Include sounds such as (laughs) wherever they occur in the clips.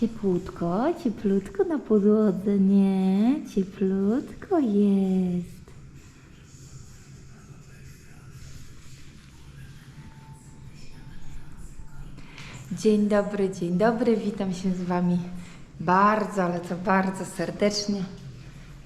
Cieplutko, cieplutko na podłodze, nie? Cieplutko jest. Dzień dobry, dzień dobry, witam się z Wami bardzo, ale to bardzo serdecznie.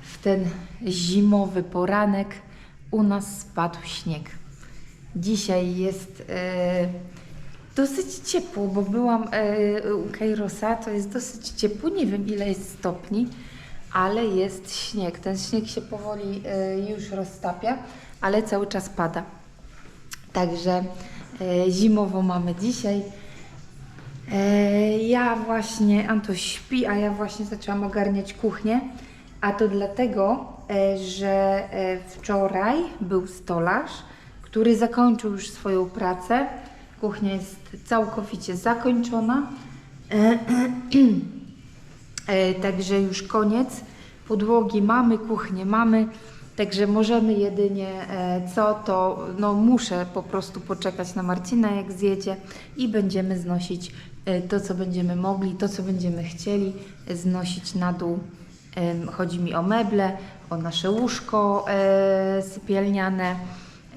W ten zimowy poranek u nas spadł śnieg. Dzisiaj jest e, dosyć ciepło, bo byłam e, u Kairosa, to jest dosyć ciepło, nie wiem ile jest stopni, ale jest śnieg. Ten śnieg się powoli e, już roztapia, ale cały czas pada. Także e, zimowo mamy dzisiaj. Ja właśnie, Antoś śpi, a ja właśnie zaczęłam ogarniać kuchnię. A to dlatego, że wczoraj był stolarz, który zakończył już swoją pracę. Kuchnia jest całkowicie zakończona. E, (clears throat) E, Także już koniec. Podłogi mamy, kuchnię mamy. Także możemy jedynie e, co, to no muszę po prostu poczekać na Marcina jak zjedzie i będziemy znosić e, to, co będziemy mogli, to, co będziemy chcieli e, znosić na dół. Chodzi mi o meble, o nasze łóżko e, sypialniane.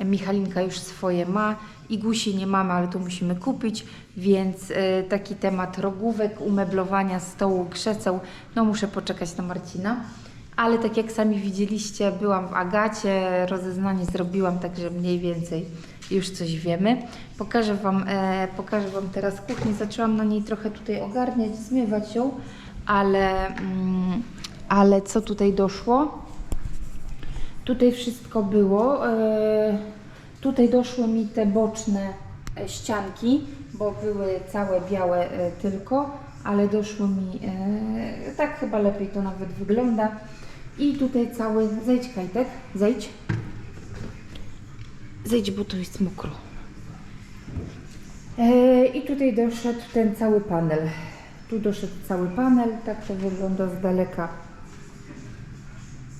Michalinka już swoje ma i gusi nie mamy, ale to musimy kupić, więc e, taki temat rogówek, umeblowania stołu, krzeseł, no muszę poczekać na Marcina. Ale tak jak sami widzieliście, byłam w Agacie, rozeznanie zrobiłam, także mniej więcej już coś wiemy. Pokażę Wam, e, pokażę wam teraz kuchnię. Zaczęłam na niej trochę tutaj ogarniać, zmywać ją, ale, mm, ale co tutaj doszło? Tutaj wszystko było. e, Tutaj doszły mi te boczne e, ścianki, bo były całe białe e, tylko, ale doszło mi, e, tak chyba lepiej to nawet wygląda. I tutaj cały, zejdź Kajtek, zejdź. Zejdź, bo to jest mokro. I tutaj doszedł ten cały panel. Tu doszedł cały panel, tak to wygląda z daleka.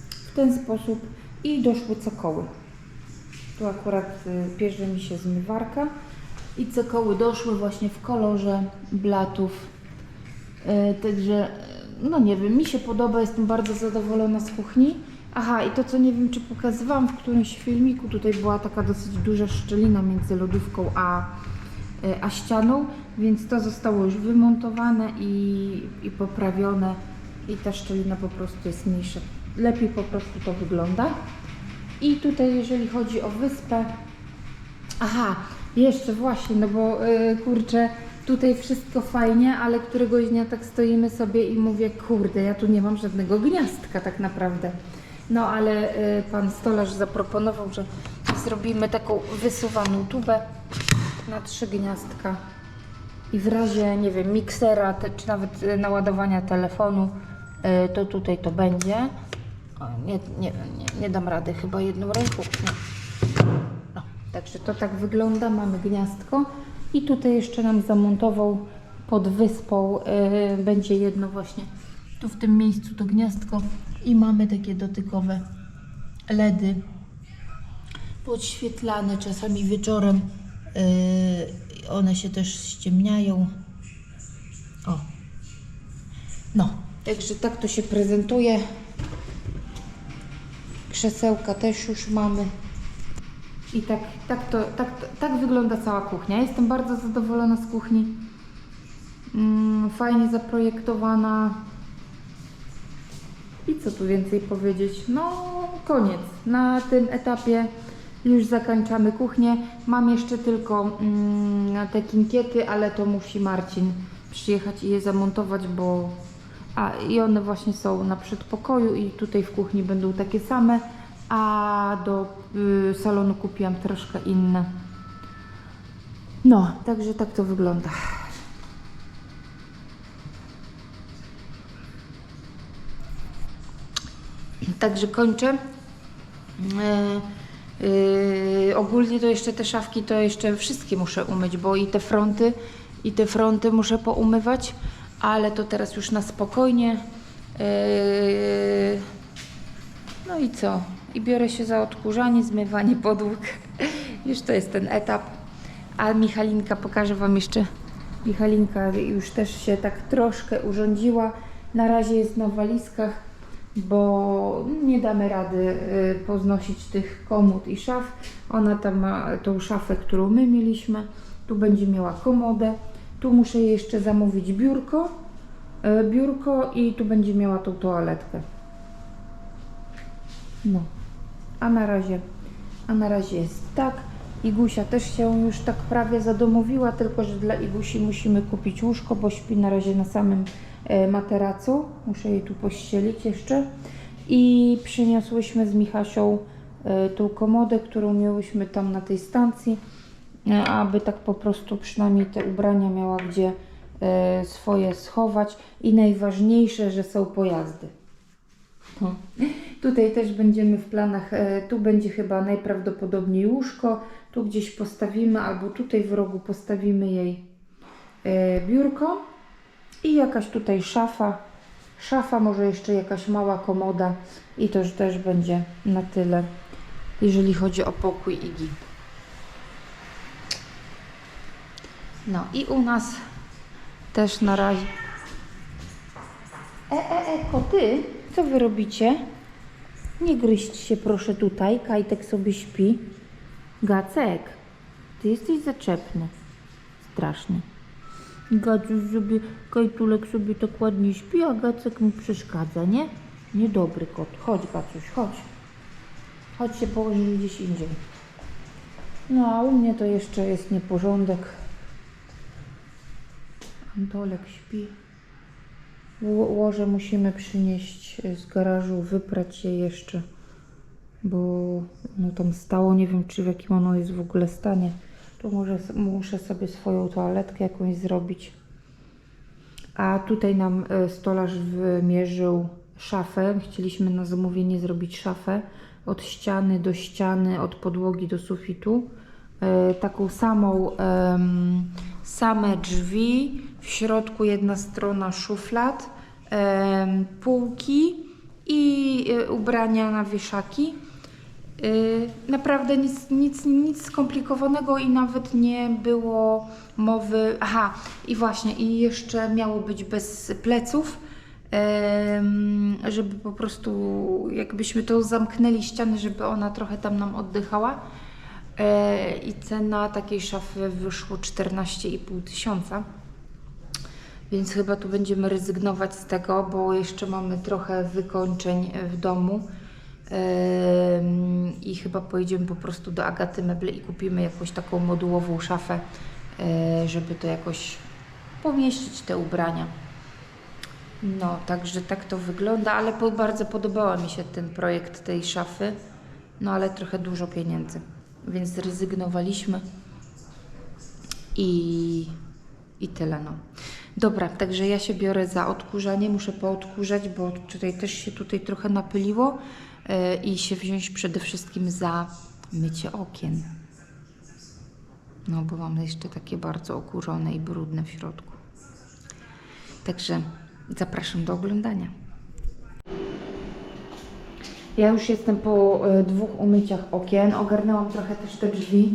W ten sposób i doszły cokoły. Tu akurat y, bierze mi się zmywarka i cokoły doszły właśnie w kolorze blatów. E, Także, e, no nie wiem, mi się podoba, jestem bardzo zadowolona z kuchni. Aha, i to co nie wiem, czy pokazywałam w którymś filmiku, tutaj była taka dosyć duża szczelina między lodówką a, e, a ścianą, więc to zostało już wymontowane i, i poprawione i ta szczelina po prostu jest mniejsza. Lepiej po prostu to wygląda. I tutaj jeżeli chodzi o wyspę, aha, jeszcze właśnie, no bo yy, kurczę, tutaj wszystko fajnie, ale któregoś dnia tak stoimy sobie i mówię, kurde, ja tu nie mam żadnego gniazdka tak naprawdę. No ale yy, pan stolarz zaproponował, że zrobimy taką wysuwaną tubę na trzy gniazdka i w razie, nie wiem, miksera, te, czy nawet y, naładowania telefonu, y, to tutaj to będzie. O, nie, nie, nie, nie dam rady chyba jedną ręką. No, także to tak wygląda, mamy gniazdko i tutaj jeszcze nam zamontował pod wyspą, y, będzie jedno właśnie tu w tym miejscu to gniazdko i mamy takie dotykowe LEDy podświetlane czasami wieczorem. Yy, one się też ściemniają. O. No, także tak to się prezentuje. Krzesełka też już mamy. I tak, tak, to, tak, tak wygląda cała kuchnia. Jestem bardzo zadowolona z kuchni. Mm, fajnie zaprojektowana. I co tu więcej powiedzieć? No, koniec. Na tym etapie już zakończamy kuchnię. Mam jeszcze tylko mm, te kinkiety, ale to musi Marcin przyjechać i je zamontować, bo. A i one właśnie są na przedpokoju i tutaj w kuchni będą takie same, a do y, salonu kupiłam troszkę inne. No, także tak to wygląda. Także kończę. E, Yy, ogólnie to jeszcze te szafki to jeszcze wszystkie muszę umyć, bo i te fronty, i te fronty muszę poumywać, ale to teraz już na spokojnie. Yy, no i co? I biorę się za odkurzanie, zmywanie podłóg. Już to jest ten etap. A Michalinka pokaże Wam jeszcze I Halinka już też się tak troszkę urządziła. Na razie jest na walizkach, bo nie damy rady y, poznosić tych komód i szaf. Ona tam ma tą szafę, którą my mieliśmy. Tu będzie miała komodę. Tu muszę jeszcze zamówić biurko. y, Biurko i tu będzie miała tą toaletkę. No. A na razie, a na razie jest tak. Igusia też się już tak prawie zadomowiła, tylko że dla Igusi musimy kupić łóżko, bo śpi na razie na samym e, materacu. Muszę jej tu pościelić jeszcze. I przyniosłyśmy z Michasią e, tą komodę, którą miałyśmy tam na tej stacji, e, aby tak po prostu przynajmniej te ubrania miała gdzie swoje schować. I najważniejsze, że są pojazdy. No. Tutaj też będziemy w planach, e, tu będzie chyba najprawdopodobniej łóżko, tu gdzieś postawimy, albo tutaj w rogu postawimy jej e, biurko i jakaś tutaj szafa, szafa, może jeszcze jakaś mała komoda i to też będzie na tyle, jeżeli chodzi o pokój Igi. No i u nas też na razie... E, e, e, koty, co wy robicie? Nie gryźć się proszę tutaj, Kajtek sobie śpi. Gacek, ty jesteś zaczepny. Straszny. Gacuś sobie, Kajtulek sobie tak ładnie śpi, a Gacek mu przeszkadza, nie? Niedobry kot. Chodź Gacuś, chodź. Chodź się położyć gdzieś indziej. No a u mnie to jeszcze jest nieporządek. Antolek śpi. Ło- Łoże musimy przynieść z garażu, wyprać je jeszcze, bo no tam stało, nie wiem czy w jakim ono jest w ogóle stanie. To może, muszę sobie swoją toaletkę jakąś zrobić. A tutaj nam e, stolarz wymierzył szafę. Chcieliśmy na zamówienie zrobić szafę od ściany do ściany, od podłogi do sufitu. E, taką samą, same drzwi, w środku jedna strona szuflad, półki i e, ubrania na wieszaki. Yy, Naprawdę nic, nic, nic skomplikowanego i nawet nie było mowy. Aha, i właśnie, i jeszcze miało być bez pleców, żeby po prostu, jakbyśmy to zamknęli ściany, żeby ona trochę tam nam oddychała. E, I cena takiej szafy wyszło 14,5 tysiąca. Więc chyba tu będziemy rezygnować z tego, bo jeszcze mamy trochę wykończeń w domu. I chyba pojedziemy po prostu do Agaty Meble i kupimy jakąś taką modułową szafę, yy, żeby to jakoś pomieścić te ubrania. No, także tak to wygląda, ale bardzo podobała mi się ten projekt tej szafy. No, ale trochę dużo pieniędzy, więc zrezygnowaliśmy i, i tyle. No. Dobra, także ja się biorę za odkurzanie. Muszę poodkurzać, bo tutaj też się tutaj trochę napyliło yy, i się wziąć przede wszystkim za mycie okien. No, bo mam jeszcze takie bardzo okurzone i brudne w środku. Także zapraszam do oglądania. Ja już jestem po e, dwóch umyciach okien. Ogarnęłam trochę też te drzwi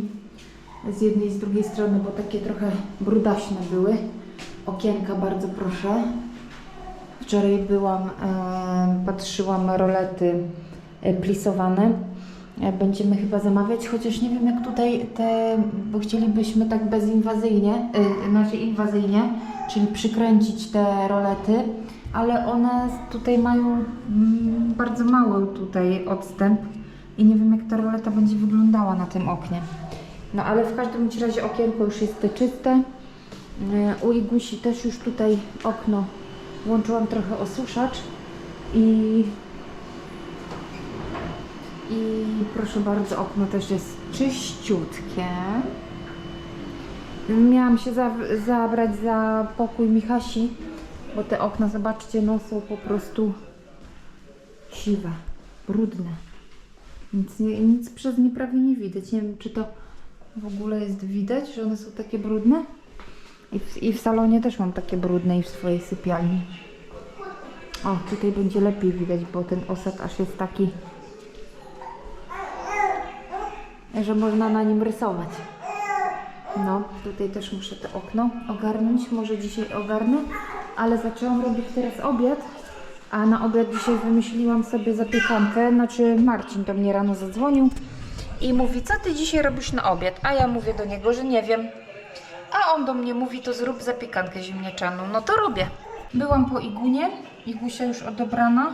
z jednej i z drugiej strony, bo takie trochę brudaśne były. Okienka bardzo proszę. Wczoraj byłam, e, patrzyłam rolety e, plisowane. Będziemy chyba zamawiać, chociaż nie wiem jak tutaj te, bo chcielibyśmy tak bezinwazyjnie, znaczy inwazyjnie, czyli przykręcić te rolety, ale one tutaj mają mm, bardzo mały tutaj odstęp i nie wiem jak ta roleta będzie wyglądała na tym oknie. No ale w każdym razie okienko już jest czyste. Y, U Igusi też już tutaj okno włączyłam trochę osuszacz i i proszę bardzo, okno też jest czyściutkie. Miałam się za, zabrać za pokój Michasi, bo te okna, zobaczcie, no są po prostu siwe, brudne. Nic, nic przez nie prawie nie widać. Nie wiem, czy to w ogóle jest widać, że one są takie brudne. I w, I w salonie też mam takie brudne i w swojej sypialni. O, tutaj będzie lepiej widać, bo ten osad aż jest taki że można na nim rysować. No, tutaj też muszę to okno ogarnąć. Może dzisiaj ogarnę, ale zaczęłam robić teraz obiad. A na obiad dzisiaj wymyśliłam sobie zapiekankę. Znaczy, Marcin do mnie rano zadzwonił i mówi: Co ty dzisiaj robisz na obiad? A ja mówię do niego, że nie wiem. A on do mnie mówi: To zrób zapiekankę ziemniaczaną. No to robię. Byłam po Igunie. Igusia już odebrana.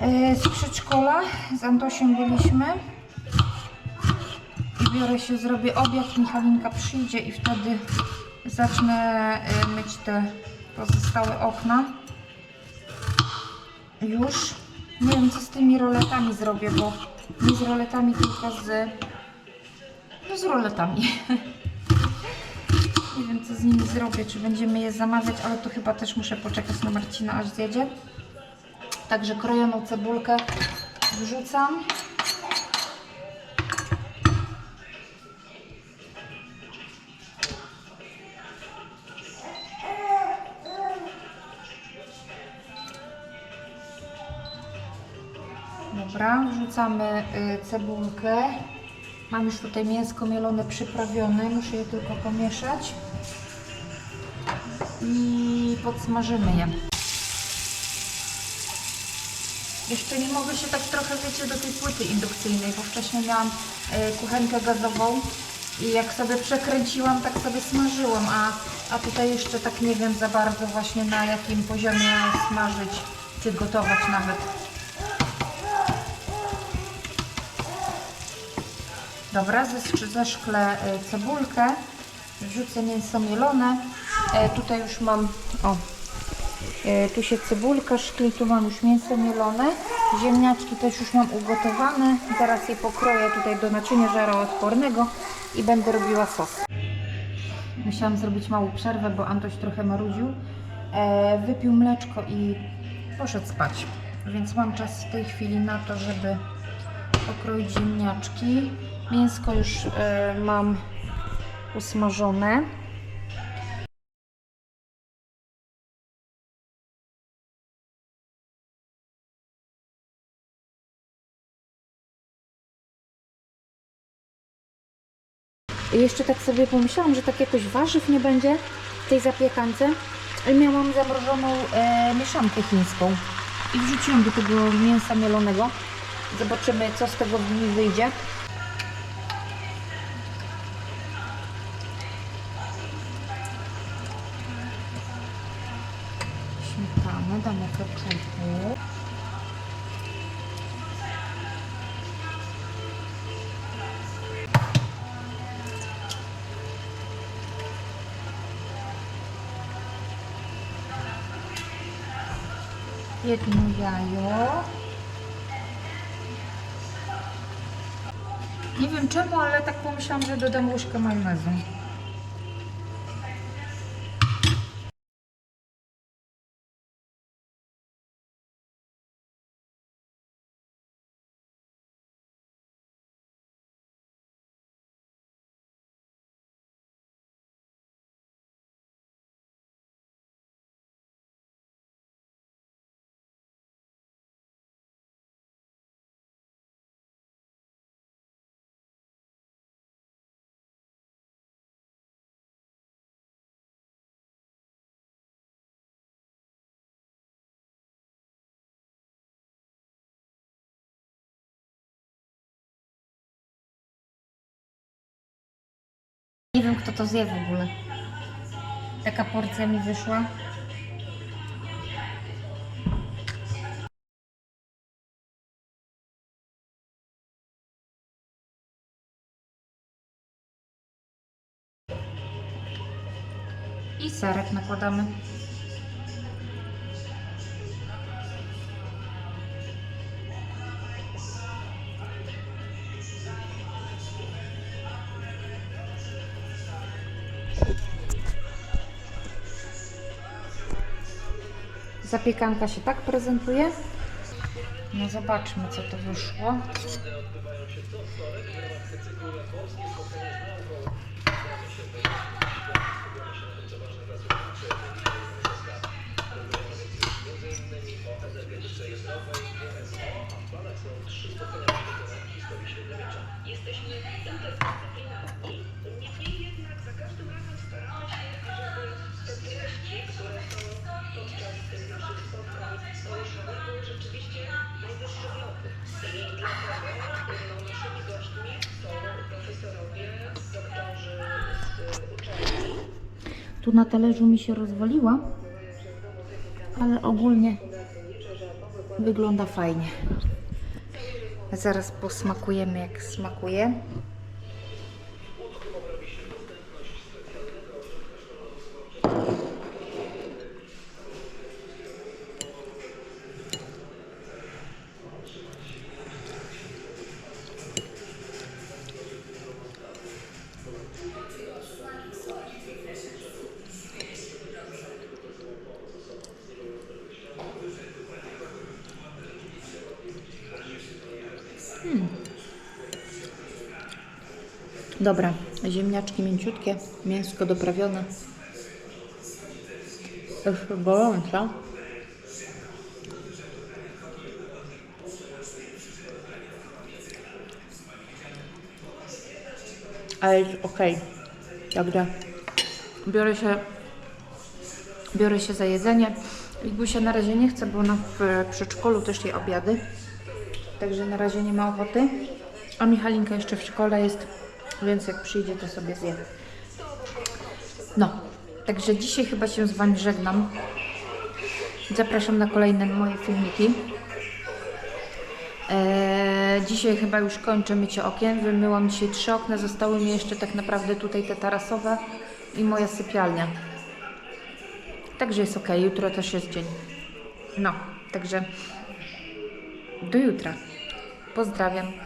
E, Z przedszkola. Z Antosiem byliśmy i biorę się, zrobię obiad, Michalinka przyjdzie i wtedy zacznę y, myć te pozostałe okna. Już. Nie wiem, co z tymi roletami zrobię, bo nie z roletami, tylko z... No z roletami. (laughs) nie wiem, co z nimi zrobię, czy będziemy je zamawiać, ale to chyba też muszę poczekać na Marcina, aż zjedzie. Także krojoną cebulkę wrzucam. Dobra, wrzucamy y, cebulkę. Mam już tutaj mięsko mielone przyprawione, muszę je tylko pomieszać. I podsmażymy je. Jeszcze nie mogę się tak trochę, wiecie, do tej płyty indukcyjnej, bo wcześniej miałam y, kuchenkę gazową i jak sobie przekręciłam, tak sobie smażyłam, a, a tutaj jeszcze tak nie wiem za bardzo właśnie na jakim poziomie smażyć, czy gotować nawet. Dobra, zesz- zeszklę y, cebulkę, wrzucę mięso mielone. E, tutaj już mam, o, e, tu się cebulka szkli, tu mam już mięso mielone. Ziemniaczki też już mam ugotowane. Zaraz je pokroję tutaj do naczynia żaroodpornego i będę robiła sos. Musiałam zrobić małą przerwę, bo Antoś trochę marudził. E, wypił mleczko i poszedł spać. Więc mam czas w tej chwili na to, żeby pokroić ziemniaczki. Mięsko już e, mam usmażone. I jeszcze tak sobie pomyślałam, że tak jakoś warzyw nie będzie w tej zapiekance. I miałam zamrożoną e, mieszankę chińską i wrzuciłam do tego mięsa mielonego. Zobaczymy, co z tego mi wyjdzie. Damy keczupu. Jedno jajo. Nie wiem czemu, ale tak pomyślałam, że dodam łyżkę majonezu. Nie wiem, kto to zje w ogóle. Taka porcja mi wyszła. I serek nakładamy. Zapiekanka się tak prezentuje. No zobaczmy, co to wyszło. Na talerzu mi się rozwaliła, ale ogólnie wygląda fajnie. Zaraz posmakujemy, jak smakuje. Dobra, ziemniaczki mięciutkie, mięsko doprawione. Już gorąco. Ale jest ok. Także biorę się, biorę się za jedzenie. Igusia na razie nie chce, bo ona w przedszkolu też je obiady. Także na razie nie ma ochoty. A Michalinka jeszcze w szkole jest, więc jak przyjdzie, to sobie zje. No, także dzisiaj chyba się z Wami żegnam. Zapraszam na kolejne moje filmiki. Eee, dzisiaj chyba już kończę mycie okien. Wymyłam dzisiaj trzy okna, zostały mi jeszcze tak naprawdę tutaj te tarasowe i moja sypialnia. Także jest ok, jutro też jest dzień. No, także do jutra. Pozdrawiam.